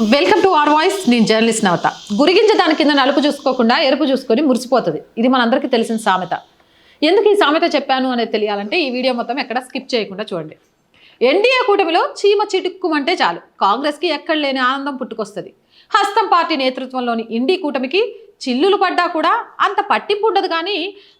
Welcome to are voice నేను journalist నవత. గురిగింజ దాని కింద నలుపు చూసుకోకుండా ఎరుపు చూసుకొని మురిసిపోతుంది. ఇది మనందరికీ తెలిసిన సామెత. ఎందుకు ఈ సామెత చెప్పాను అనేది తెలియాలంటే ఈ వీడియో మొత్తం ఎక్కడ స్కిప్ చేయకుండా చూడండి. ఎన్డీఏ కూటమిలో చీమ చిటుక్కుమంటే చాలు. కాంగ్రెస్కి ఎక్కడ లేని ఆనందం పుట్టుకొస్తుంది. హస్తం పార్టీ నేతృత్వంలోని ఇండీ కూటమికి చిల్లులు పడ్డా కూడా అంత పట్టింపు ఉండదు కానీ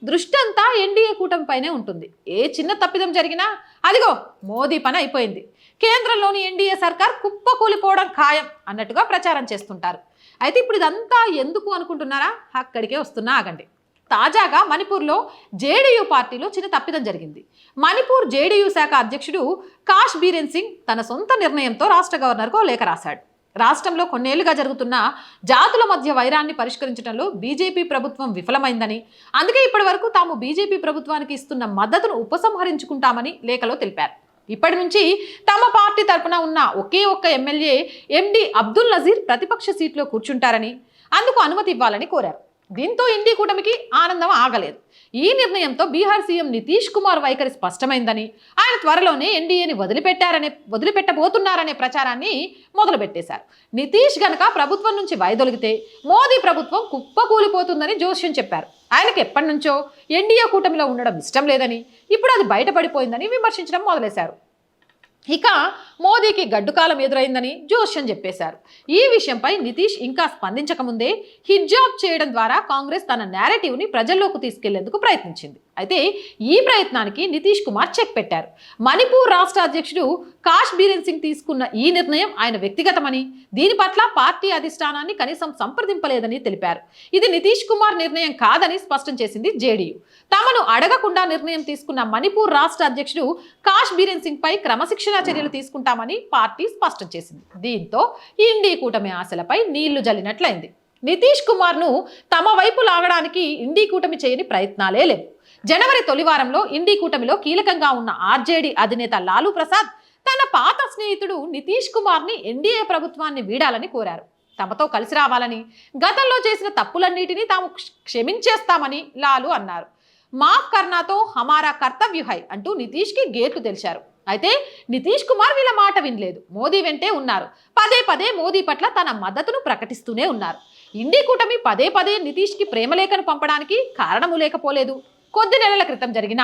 దృష్టి అంతా ఎన్డీఏ కూటమిపైనే ఉంటుంది. ఏ చిన్న తప్పిదం జరిగినా అదిగో మోదీ పని అయిపోయింది. కేంద్రంలోని ఎన్డీఏ సర్కార్ కుప్పకూలిపోవడం ఖాయం అన్నట్టుగా ప్రచారం చేస్తుంటారు. అయితే ఇప్పుడు ఇదంతా ఎందుకు అనుకుంటున్నారా? అక్కడికే వస్తున్నా ఆగండి. తాజాగా మణిపూర్లో జేడీయూ పార్టీలో చిన్న తప్పిదం జరిగింది. మణిపూర్ జేడీయూ శాఖ అధ్యక్షుడు కాష్ బీరేన్ సింగ్ తన సొంత నిర్ణయంతో రాష్ట్ర గవర్నర్కు ఓ లేఖ రాశాడు. రాష్ట్రంలో కొన్నేళ్ళుగా జరుగుతున్న జాతుల మధ్య వైరాన్ని పరిష్కరించడంలో బీజేపీ ప్రభుత్వం విఫలమైందని అందుకే ఇప్పటి వరకు తాము బీజేపీ ప్రభుత్వానికి ఇస్తున్న మద్దతును ఉపసంహరించుకుంటామని లేఖలో తెలిపారు. ఇప్పటి నుంచి తమ పార్టీ తరపున ఉన్న ఒకే ఒక్క ఎమ్మెల్యే ఎండి అబ్దుల్ నజీర్ ప్రతిపక్ష సీట్లో కూర్చుంటారని అందుకు అనుమతి ఇవ్వాలని కోరారు. దీంతో ఇండి కూటమికి ఆనందం ఆగలేదు. ఈ నిర్ణయంతో బీహార్ సీఎం నితీష్ కుమార్ వైఖరి స్పష్టమైందని ఆయన త్వరలోనే ఎన్డీఏని వదిలిపెట్టారనే వదిలిపెట్టబోతున్నారనే ప్రచారాన్ని మొదలుపెట్టేశారు. నితీష్ గనక ప్రభుత్వం నుంచి వైదొలిగితే మోదీ ప్రభుత్వం కుప్పకూలిపోతుందని జోస్యం చెప్పారు. ఆయనకి ఎప్పటి నుంచో ఎన్డీఏ కూటమిలో ఉండడం ఇష్టం లేదని ఇప్పుడు అది బయటపడిపోయిందని విమర్శించడం మొదలేశారు ఇక మోదీకి గడ్డుకాలం ఎదురైందని జోష్యం చెప్పేశారు. ఈ విషయంపై నితీష్ ఇంకా స్పందించకముందే హిజ్జాబ్ చేయడం ద్వారా కాంగ్రెస్ తన నేరేటివ్ని ప్రజల్లోకి తీసుకెళ్ళేందుకు ప్రయత్నించింది. అయితే ఈ ప్రయత్నానికి నితీష్ కుమార్ చెక్ పెట్టారు. మణిపూర్ రాష్ట్ర అధ్యక్షుడు కాష్ బీరెన్ సింగ్ తీసుకున్న ఈ నిర్ణయం ఆయన వ్యక్తిగతమని దీని పట్ల పార్టీ అధిష్టానాన్ని కనీసం సంప్రదింపలేదని తెలిపారు. ఇది నితీష్ కుమార్ నిర్ణయం కాదని స్పష్టం చేసింది జేడీయూ. తమను అడగకుండా నిర్ణయం తీసుకున్న మణిపూర్ రాష్ట్ర అధ్యక్షుడు కాష్ బీరెన్ సింగ్ పై క్రమశిక్షణా చర్యలు తీసుకుంటామని పార్టీ స్పష్టం చేసింది. దీంతో ఇండి కూటమి ఆశలపై నీళ్ళు జల్లినట్లయింది. నితీష్ కుమార్ను తమ వైపు లాగడానికి ఇండి కూటమి చేయని ప్రయత్నాలే లేవు. జనవరి తొలివారంలో ఇండి కూటమిలో కీలకంగా ఉన్న ఆర్జేడీ అధినేత లాలూ ప్రసాద్ తన పాత స్నేహితుడు నితీష్ కుమార్ని ఎన్డీఏ ప్రభుత్వాన్ని వీడాలని కోరారు. తమతో కలిసి రావాలని గతంలో చేసిన తప్పులన్నిటినీ తాము క్షమించేస్తామని లాలు అన్నారు. మాఫ్ కర్నాతో హమారా కర్తవ్య హై అంటూ నితీష్కి గేట్లు తెలిశారు అయితే నితీష్ కుమార్ వీళ్ళ మాట వినలేదు. మోదీ వెంటే ఉన్నారు. పదే పదే మోదీ పట్ల తన మద్దతును ప్రకటిస్తూనే ఉన్నారు. ఇండి కూటమి పదే పదే నితీష్కి ప్రేమలేఖను పంపడానికి కారణము లేకపోలేదు. కొద్ది నెలల క్రితం జరిగిన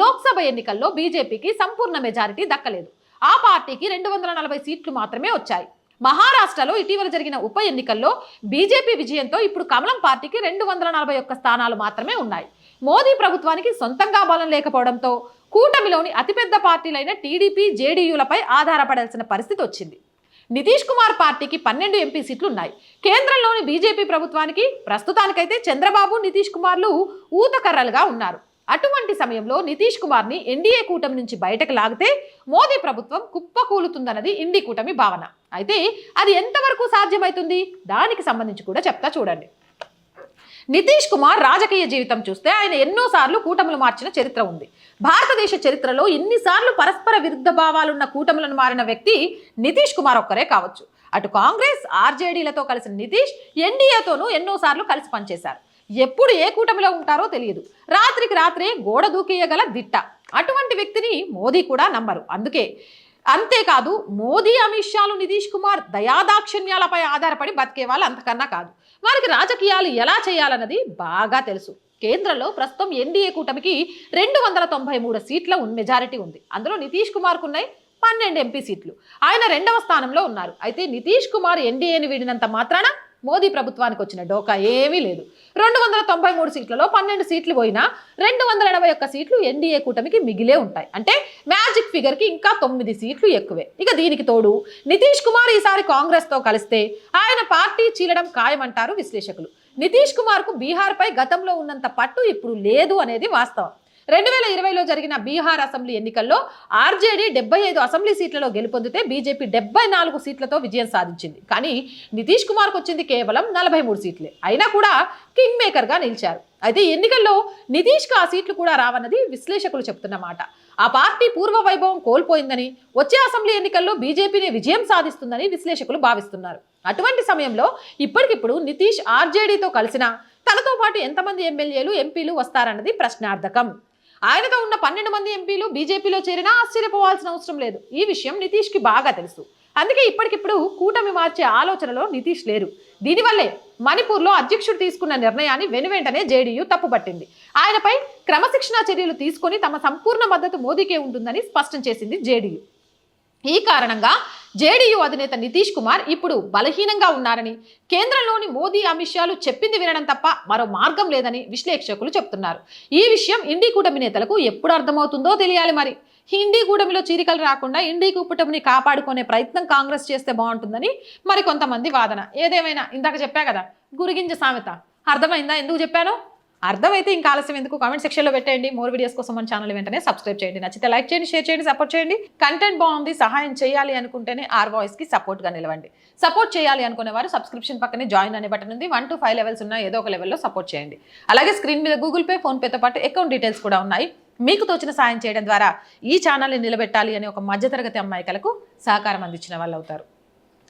లోక్సభ ఎన్నికల్లో బీజేపీకి సంపూర్ణ మెజారిటీ దక్కలేదు. ఆ పార్టీకి రెండు వందల నలభై సీట్లు మాత్రమే వచ్చాయి. మహారాష్ట్రలో ఇటీవల జరిగిన ఉప ఎన్నికల్లో బీజేపీ విజయంతో ఇప్పుడు కమలం పార్టీకి రెండు వందల నలభై ఒక్క స్థానాలు మాత్రమే ఉన్నాయి. మోదీ ప్రభుత్వానికి సొంతంగా బలం లేకపోవడంతో కూటమిలోని అతిపెద్ద పార్టీలైన టీడీపీ జేడీయూలపై ఆధారపడాల్సిన పరిస్థితి వచ్చింది. నితీష్ కుమార్ పార్టీకి పన్నెండు ఎంపీ సీట్లు ఉన్నాయి కేంద్రంలోని బీజేపీ ప్రభుత్వానికి ప్రస్తుతానికైతే చంద్రబాబు నితీష్ కుమార్లు ఊతకర్రలుగా ఉన్నారు. అటువంటి సమయంలో నితీష్ కుమార్ని ఎన్డీఏ కూటమి నుంచి బయటకు లాగితే మోదీ ప్రభుత్వం కుప్పకూలుతుందన్నది ఇండి కూటమి భావన. అయితే అది ఎంతవరకు సాధ్యమవుతుంది దానికి సంబంధించి కూడా చెప్తా చూడండి. నితీష్ కుమార్ రాజకీయ జీవితం చూస్తే ఆయన ఎన్నోసార్లు కూటములు మార్చిన చరిత్ర ఉంది. భారతదేశ చరిత్రలో ఎన్నిసార్లు పరస్పర విరుద్ధ భావాలున్న కూటములను మారిన వ్యక్తి నితీష్ కుమార్ ఒక్కరే కావచ్చు. అటు కాంగ్రెస్ ఆర్జేడీలతో కలిసిన నితీష్ ఎన్డీఏతోనూ ఎన్నోసార్లు కలిసి పనిచేశారు. ఎప్పుడు ఏ కూటమిలో ఉంటారో తెలియదు. రాత్రికి రాత్రే గోడ దూకేయగల దిట్ట. అటువంటి వ్యక్తిని మోదీ కూడా నమ్మరు. అందుకే అంతేకాదు మోదీ అమిత్ షాలు నితీష్ కుమార్ దయాదాక్షిణ్యాలపై ఆధారపడి బతికే వాళ్ళు అంతకన్నా కాదు. వారికి రాజకీయాలు ఎలా చేయాలన్నది బాగా తెలుసు. కేంద్రంలో ప్రస్తుతం ఎన్డీఏ కూటమికి రెండు వందల తొంభై మూడు సీట్ల మెజారిటీ ఉంది. అందులో నితీష్ కుమార్కు ఉన్నాయి పన్నెండు ఎంపీ సీట్లు. ఆయన రెండవ స్థానంలో ఉన్నారు. అయితే నితీష్ కుమార్ ఎన్డీఏని వీడినంత మాత్రాన మోదీ ప్రభుత్వానికి వచ్చిన డోకా ఏమీ లేదు. రెండు వందల తొంభై మూడు సీట్లలో పన్నెండు సీట్లు పోయినా రెండు వందల ఎనభై ఒక్క సీట్లు ఎన్డీఏ కూటమికి మిగిలే ఉంటాయి. అంటే మ్యాజిక్ ఫిగర్కి ఇంకా తొమ్మిది సీట్లు ఎక్కువే. ఇక దీనికి తోడు నితీష్ కుమార్ ఈసారి కాంగ్రెస్తో కలిస్తే ఆయన పార్టీ చీలడం ఖాయమంటారు విశ్లేషకులు. నితీష్ కుమార్కు బీహార్పై గతంలో ఉన్నంత పట్టు ఇప్పుడు లేదు అనేది వాస్తవం. రెండు వేల ఇరవైలో జరిగిన బీహార్ అసెంబ్లీ ఎన్నికల్లో ఆర్జేడీ డెబ్బై ఐదు అసెంబ్లీ సీట్లలో గెలుపొందితే బీజేపీ డెబ్బై నాలుగు సీట్లతో విజయం సాధించింది. కానీ నితీష్ కుమార్కు వచ్చింది కేవలం నలభై మూడు సీట్లే. అయినా కూడా కింగ్ మేకర్గా నిలిచారు. అయితే ఎన్నికల్లో నితీష్కు ఆ సీట్లు కూడా రావన్నది విశ్లేషకులు చెప్తున్న మాట. ఆ పార్టీ పూర్వ వైభవం కోల్పోయిందని వచ్చే అసెంబ్లీ ఎన్నికల్లో బీజేపీని విజయం సాధిస్తుందని విశ్లేషకులు భావిస్తున్నారు. అటువంటి సమయంలో ఇప్పటికిప్పుడు నితీష్ ఆర్జేడీతో కలిసినా తనతో పాటు ఎంతమంది ఎమ్మెల్యేలు ఎంపీలు వస్తారన్నది ప్రశ్నార్థకం. ఆయనతో ఉన్న పన్నెండు మంది ఎంపీలు బీజేపీలో చేరినా ఆశ్చర్యపోవాల్సిన అవసరం లేదు. ఈ విషయం నితీష్కి బాగా తెలుసు. అందుకే ఇప్పటికిప్పుడు కూటమి మార్చే ఆలోచనలో నితీష్ లేరు. దీనివల్లే మణిపూర్లో అధ్యక్షుడు తీసుకున్న నిర్ణయాన్ని వెనువెంటనే జేడీయూ తప్పుపట్టింది. ఆయనపై క్రమశిక్షణా చర్యలు తీసుకొని తమ సంపూర్ణ మద్దతు మోదీకే ఉంటుందని స్పష్టం చేసింది జేడీయూ. ఈ కారణంగా జేడీయూ అధినేత నితీష్ కుమార్ ఇప్పుడు బలహీనంగా ఉన్నారని కేంద్రంలోని మోదీ అమిత్ షాలు చెప్పింది వినడం తప్ప మరో మార్గం లేదని విశ్లేషకులు చెప్తున్నారు. ఈ విషయం ఇండి కూటమి నేతలకు ఎప్పుడు అర్థమవుతుందో తెలియాలి మరి. హిందీ కూటమిలో చీరికలు రాకుండా ఇండి కూటమిని కాపాడుకునే ప్రయత్నం కాంగ్రెస్ చేస్తే బాగుంటుందని మరి కొంతమంది వాదన. ఏదేమైనా ఇందాక చెప్పా కదా గురిగింజ సామెత. అర్థమైందా? ఎందుకు చెప్పాను? అర్థమైతే ఇంకా ఆలస్యం ఎందుకు? కామెంట్ సెక్షన్లో పెట్టండి మోర్ వీడియోస్ కోసం మన ఛానల్ వెంటనే సబ్స్క్రైబ్ చేయండి. నచ్చితే లైక్ చేయండి షేర్ చేయండి సపోర్ట్ చేయండి. కంటెంట్ బాగుంది సహాయం చేయాలి అనుకుంటేనే ఆర్ వాయిస్కి సపోర్ట్గా నిలవండి. సపోర్ట్ చేయాలి అనుకునే వారు సబ్స్క్రిప్షన్ పక్కనే జాయిన్ అనే బటన్ ఉంది. వన్ టు ఫైవ్ లెవెల్స్ ఉన్న ఏదో ఒక లెవెల్లో సపోర్ట్ చేయండి. అలాగే స్క్రీన్ మీద గూగుల్ పే ఫోన్పేతో పాటు అకౌంట్ డీటెయిల్స్ కూడా ఉన్నాయి. మీకు తోచిన సాయం చేయడం ద్వారా ఈ ఛానల్ని నిలబెట్టాలి అనే ఒక మధ్యతరగతి అమ్మాయికలకు సహకారం అందించిన వాళ్ళు అవుతారు.